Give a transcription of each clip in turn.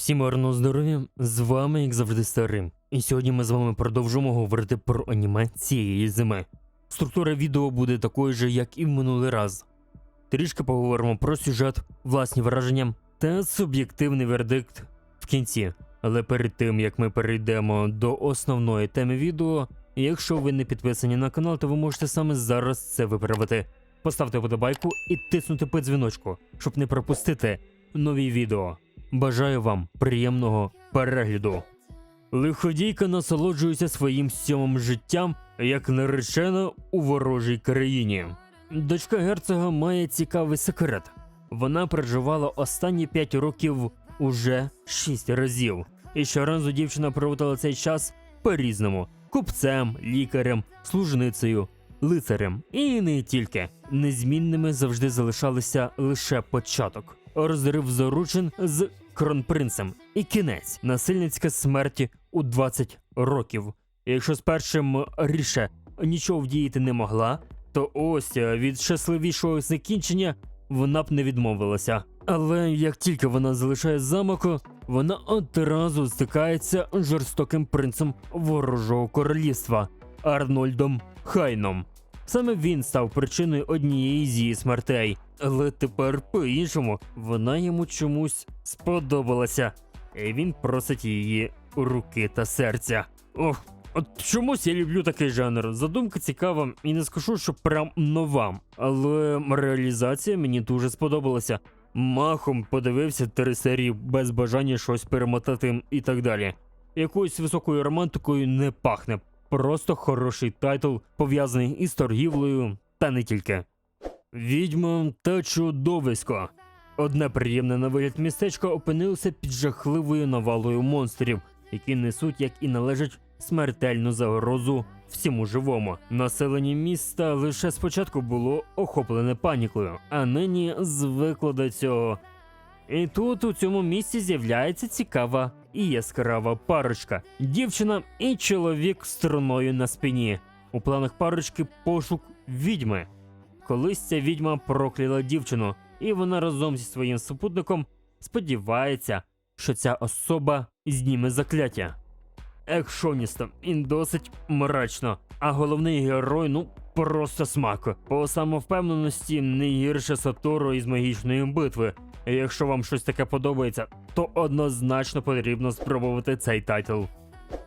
Всім гарного здоров'я, з вами, як завжди, старим. І сьогодні ми з вами продовжимо говорити про аніме цієї зими. Структура відео буде такою же, як і в минулий раз. Трішки поговоримо про сюжет, власні враження та суб'єктивний вердикт в кінці. Але перед тим як ми перейдемо до основної теми відео, якщо ви не підписані на канал, то ви можете саме зараз це виправити. Поставте вподобайку і тиснути по дзвіночку, щоб не пропустити нові відео. Бажаю вам приємного перегляду. Лиходійка насолоджується своїм сьомим життям як наречена у ворожій країні. Дочка герцога має цікавий секрет. Вона проживала останні 5 років уже 6 разів. І щоразу дівчина проводила цей час по-різному: купцем, лікарем, служницею, лицарем. І не тільки. Незмінними завжди залишалися лише початок. Розрив заручин з кронпринцем і кінець насильницька смерті у 20 років. Якщо з першим ріше нічого вдіяти не могла, то ось е, від щасливішого закінчення вона б не відмовилася. Але як тільки вона залишає замок, вона одразу стикається з жорстоким принцем ворожого королівства Арнольдом Хайном. Саме він став причиною однієї з її смертей, але тепер по-іншому вона йому чомусь сподобалася, і він просить її руки та серця. Ох, от чомусь я люблю такий жанр. Задумка цікава, і не скажу, що прям нова, але реалізація мені дуже сподобалася. Махом подивився три серії без бажання щось перемотати і так далі. Якоюсь високою романтикою не пахне. Просто хороший тайтл, пов'язаний із торгівлею, та не тільки. Відьма та чудовисько. Одне приємне на вигляд містечко опинилося під жахливою навалою монстрів, які несуть, як і належить, смертельну загрозу всьому живому. Населення міста лише спочатку було охоплене панікою, а нині звикло до цього. І тут у цьому місці з'являється цікава і яскрава парочка. Дівчина і чоловік з труною на спині. У планах парочки пошук відьми. Колись ця відьма прокляла дівчину, і вона разом зі своїм супутником сподівається, що ця особа зніме закляття. Екшоністо, він досить мрачно, а головний герой, ну просто смак. По самовпевненості не гірше Сатору із магічної битви. Якщо вам щось таке подобається, то однозначно потрібно спробувати цей тайтл.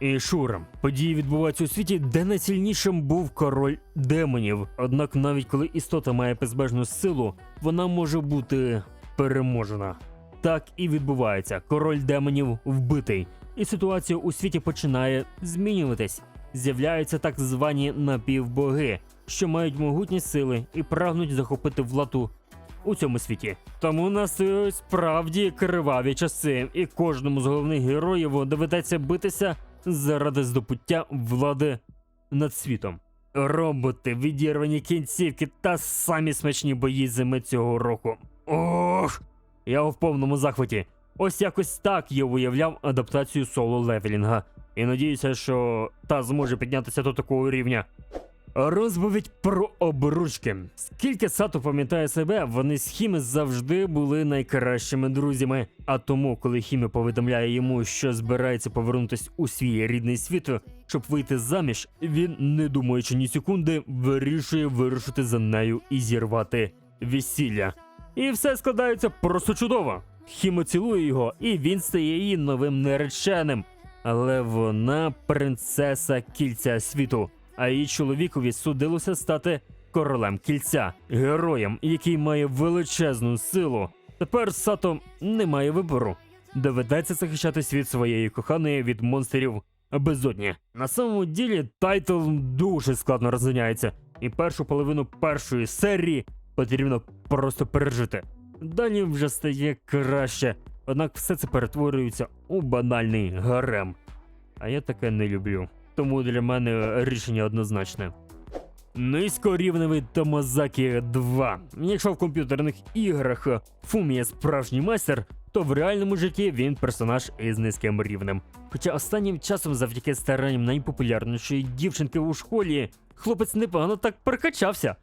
І Шурам. Події відбуваються у світі, де найсильнішим був король демонів. Однак, навіть коли істота має безбежну силу, вона може бути переможена. Так і відбувається. Король демонів вбитий, і ситуація у світі починає змінюватись. З'являються так звані напівбоги, що мають могутні сили і прагнуть захопити владу у цьому світі. Тому настають справді криваві часи, і кожному з головних героїв доведеться битися заради здобуття влади над світом. Роботи, відірвані кінцівки та самі смачні бої зими цього року. Ох! Я в повному захваті. Ось якось так я уявляв адаптацію соло левелінга. І надіюся, що та зможе піднятися до такого рівня. Розповідь про обручки. Скільки Сато пам'ятає себе, вони з Хіми завжди були найкращими друзями. А тому, коли Хімі повідомляє йому, що збирається повернутися у свій рідний світ, щоб вийти заміж, він, не думаючи ні секунди, вирішує вирушити за нею і зірвати весілля. І все складається просто чудово. Хімо цілує його, і він стає її новим нареченим. Але вона принцеса кільця світу, а її чоловікові судилося стати королем кільця, героєм, який має величезну силу. Тепер Сато не має вибору. Доведеться захищати світ своєї коханої від монстрів безодні. На самому ділі тайтл дуже складно розганяється, і першу половину першої серії потрібно просто пережити. Далі вже стає краще, однак все це перетворюється у банальний гарем. А я таке не люблю. Тому для мене рішення однозначне. Низькорівневий Томазакі 2. Якщо в комп'ютерних іграх Фумі справжній майстер, то в реальному житті він персонаж із низьким рівнем. Хоча останнім часом, завдяки старанням найпопулярнішої дівчинки у школі, хлопець непогано так прокачався.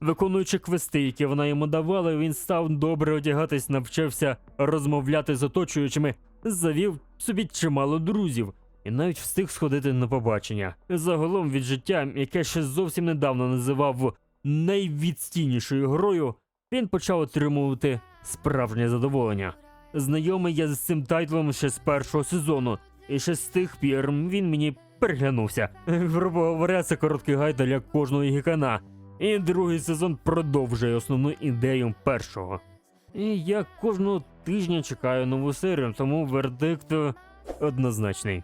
Виконуючи квести, які вона йому давала, він став добре одягатись, навчився розмовляти з оточуючими завів собі чимало друзів і навіть встиг сходити на побачення. Загалом від життя, яке ще зовсім недавно називав найвідстійнішою грою, він почав отримувати справжнє задоволення. Знайомий я з цим тайтлом ще з першого сезону, і ще з тих пір він мені переглянувся. Грубо говоря, це короткий гайд для кожного гікана. І другий сезон продовжує основну ідею першого. І я кожного тижня чекаю нову серію, тому вердикт е, однозначний.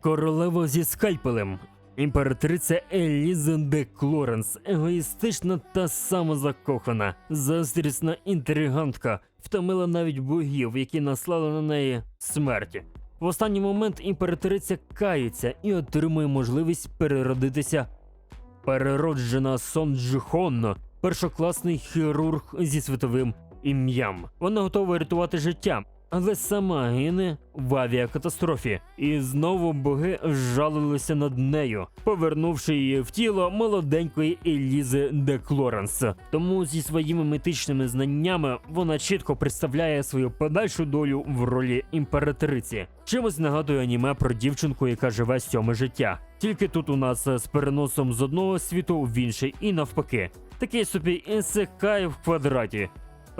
Королева зі скальпелем. Імператриця Еліза де Клоренс, егоїстична та самозакохана, заздрісна інтригантка, втомила навіть богів, які наслали на неї смерті. В останній момент імператриця кається і отримує можливість переродитися. Перероджена Сон Джихон, першокласний хірург зі світовим ім'ям. Вона готова рятувати життя, але сама гине в авіакатастрофі. І знову боги жалилися над нею, повернувши її в тіло молоденької Елізи де Клоренс. Тому зі своїми мітичними знаннями вона чітко представляє свою подальшу долю в ролі імператриці. Чимось нагадує аніме про дівчинку, яка живе сьоме життя. Тільки тут у нас з переносом з одного світу в інший і навпаки. Такий собі інсекай в квадраті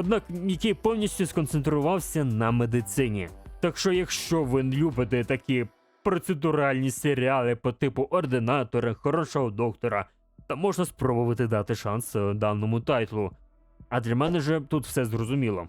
однак який повністю сконцентрувався на медицині. Так що, якщо ви любите такі процедуральні серіали по типу ординатора, хорошого доктора, то можна спробувати дати шанс е, даному тайтлу. А для мене же тут все зрозуміло.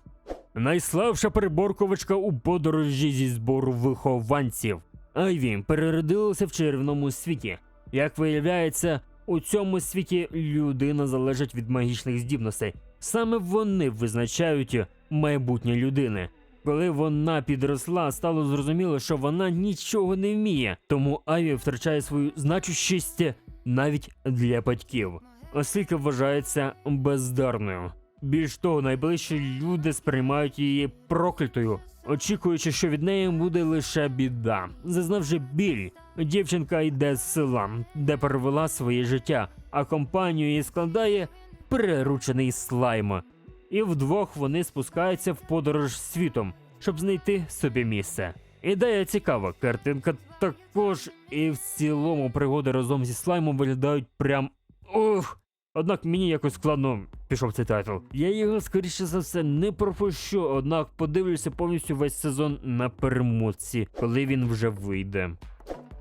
Найслабша переборковичка у подорожі зі збору вихованців. Айві переродилася в червному світі. Як виявляється, у цьому світі людина залежить від магічних здібностей. Саме вони визначають майбутнє людини. Коли вона підросла, стало зрозуміло, що вона нічого не вміє, тому Айві втрачає свою значущість навіть для батьків, оскільки вважається бездарною. Більш того, найближчі люди сприймають її проклятою, очікуючи, що від неї буде лише біда. Зазнавши біль, дівчинка йде з села, де перевела своє життя, а компанію її складає приручений слайм. І вдвох вони спускаються в подорож світом, щоб знайти собі місце. Ідея цікава, картинка також, і в цілому пригоди разом зі слаймом виглядають прям ух. Однак мені якось складно пішов цей тайтл. Я його скоріше за все не пропущу, однак подивлюся повністю весь сезон на перемотці, коли він вже вийде.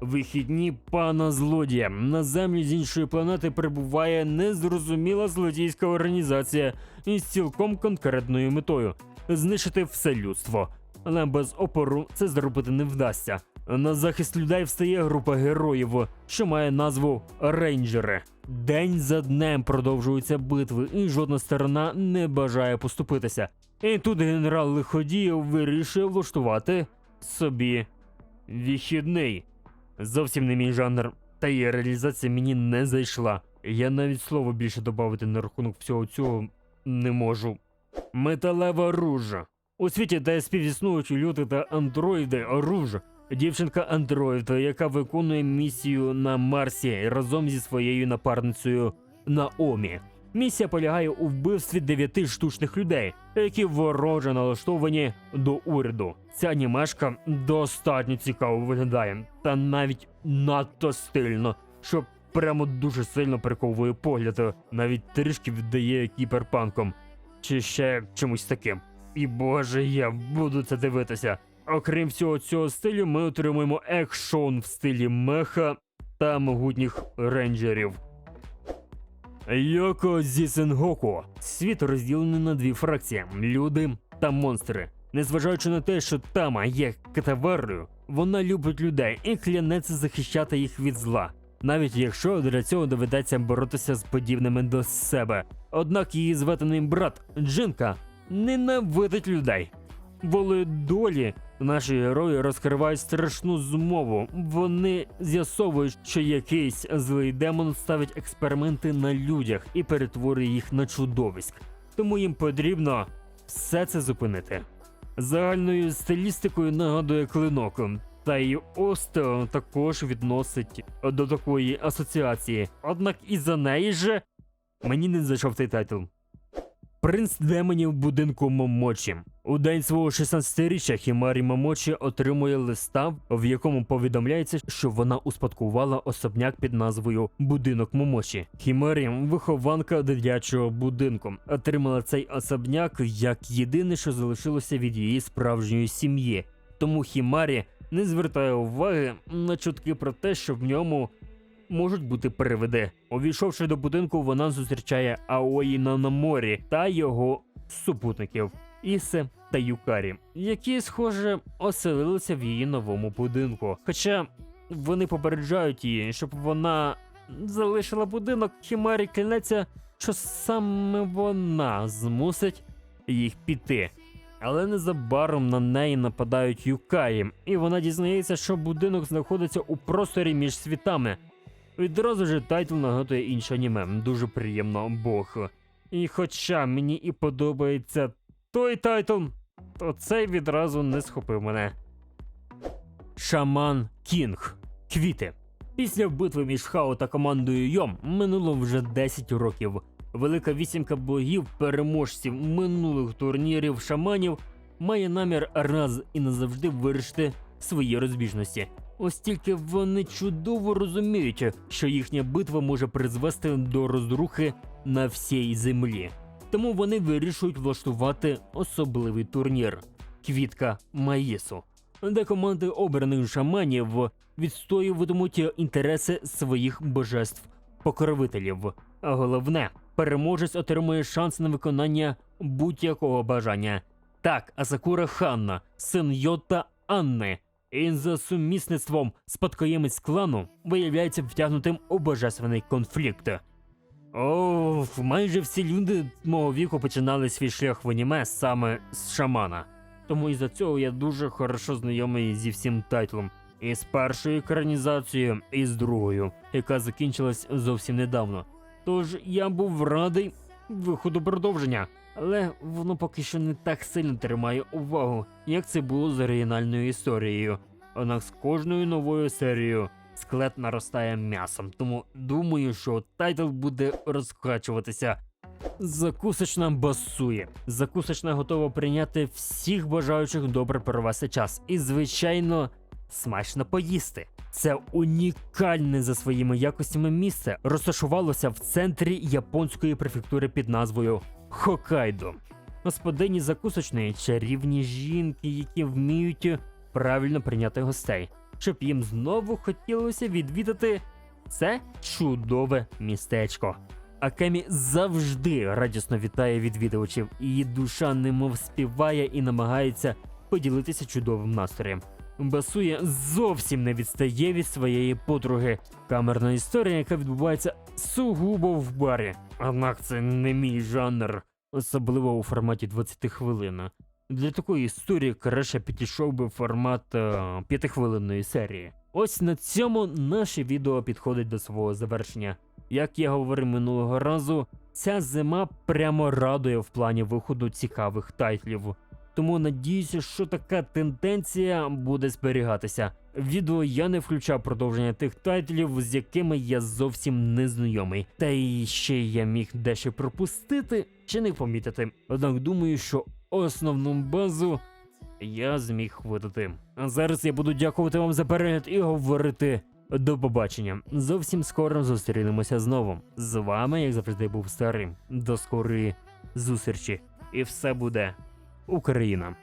Вихідні пана злодія. На землі з іншої планети прибуває незрозуміла злодійська організація із цілком конкретною метою знищити все людство. Але без опору це зробити не вдасться. На захист людей встає група героїв, що має назву Рейнджери. День за днем продовжуються битви, і жодна сторона не бажає поступитися. І тут генерал Лиходіїв вирішує влаштувати собі вихідний. Зовсім не мій жанр, та її реалізація мені не зайшла. Я навіть слово більше додати на рахунок всього цього не можу. Металева ружа. У світі, де співіснують люди та андроїди, ружа. Дівчинка андроїд, яка виконує місію на Марсі разом зі своєю напарницею Наомі. Місія полягає у вбивстві дев'яти штучних людей, які вороже налаштовані до уряду. Ця анімешка достатньо цікаво виглядає, та навіть надто стильно, що прямо дуже сильно приковує погляд, навіть трішки віддає кіберпанком, чи ще чимось таким. І боже, я буду це дивитися. Окрім всього цього стилю, ми отримуємо екшон в стилі меха та могутніх рейнджерів. Йоко зі Сенгоку. Світ розділений на дві фракції люди та монстри. Незважаючи на те, що Тама є катаварою, вона любить людей і клянеться захищати їх від зла, навіть якщо для цього доведеться боротися з подібними до себе. Однак її зведений брат Джинка ненавидить людей. Волею долі наші герої розкривають страшну змову. Вони з'ясовують, що якийсь злий демон ставить експерименти на людях і перетворює їх на чудовиськ. Тому їм потрібно все це зупинити. Загальною стилістикою нагадує клинок, та й Осто також відносить до такої асоціації. Однак і за неї же мені не зайшов цей тайтл. Принц демонів будинку Момочі. У день свого 16-річчя Хімарі Мамочі отримує листа, в якому повідомляється, що вона успадкувала особняк під назвою Будинок Момочі. Хімарі, вихованка дитячого будинку, отримала цей особняк як єдине, що залишилося від її справжньої сім'ї. Тому Хімарі не звертає уваги на чутки про те, що в ньому можуть бути привиди. Увійшовши до будинку, вона зустрічає Аої Нанаморі та його супутників Ісе та Юкарі, які, схоже, оселилися в її новому будинку. Хоча вони попереджають її, щоб вона залишила будинок, Хімарі клянеться, що саме вона змусить їх піти. Але незабаром на неї нападають Юкаї, і вона дізнається, що будинок знаходиться у просторі між світами. Відразу ж тайтл нагадує інше аніме. Дуже приємно Бог. І хоча мені і подобається той тайтл, то цей відразу не схопив мене. Шаман Кінг. Квіти. Після битви між Хао та командою Йом минуло вже 10 років. Велика вісімка богів, переможців минулих турнірів шаманів має намір раз і назавжди вирішити свої розбіжності. Ось тільки вони чудово розуміють, що їхня битва може призвести до розрухи на всій землі. Тому вони вирішують влаштувати особливий турнір Квітка Маїсу, де команди обраних шаманів відстоюватимуть інтереси своїх божеств покровителів. А головне, переможець отримує шанс на виконання будь-якого бажання. Так, Асакура Ханна, син Йота Анни, і за сумісництвом спадкоємець клану виявляється втягнутим у божественний конфлікт. О, майже всі люди мого віку починали свій шлях в аніме саме з шамана. Тому із-за цього я дуже хорошо знайомий зі всім тайтлом. І з першою екранізацією, і з другою, яка закінчилась зовсім недавно. Тож я був радий виходу продовження, але воно поки що не так сильно тримає увагу, як це було з оригінальною історією. Однак з кожною новою серією склет наростає м'ясом, тому думаю, що тайтл буде розкачуватися. Закусочна басує. Закусочна готова прийняти всіх бажаючих добре провести час. І, звичайно, смачно поїсти. Це унікальне за своїми якостями місце розташувалося в центрі японської префектури під назвою Хокайдо. Господині закусочної чарівні жінки, які вміють правильно прийняти гостей, щоб їм знову хотілося відвідати це чудове містечко. Акемі завжди радісно вітає відвідувачів, її душа немов співає і намагається поділитися чудовим настроєм. Басує зовсім не відстає від своєї подруги. Камерна історія, яка відбувається сугубо в барі. Однак це не мій жанр, особливо у форматі 20 хвилин. Для такої історії краще підійшов би формат е, 5-хвилинної серії. Ось на цьому наше відео підходить до свого завершення. Як я говорив минулого разу, ця зима прямо радує в плані виходу цікавих тайтлів. Тому надіюся, що така тенденція буде зберігатися. Відео я не включав продовження тих тайтлів, з якими я зовсім не знайомий. Та й ще я міг дещо пропустити чи не помітити. Однак думаю, що основну базу я зміг видати. А зараз я буду дякувати вам за перегляд і говорити до побачення. Зовсім скоро зустрінемося знову. З вами, як завжди, був старим. До скорої зустрічі. І все буде Україна.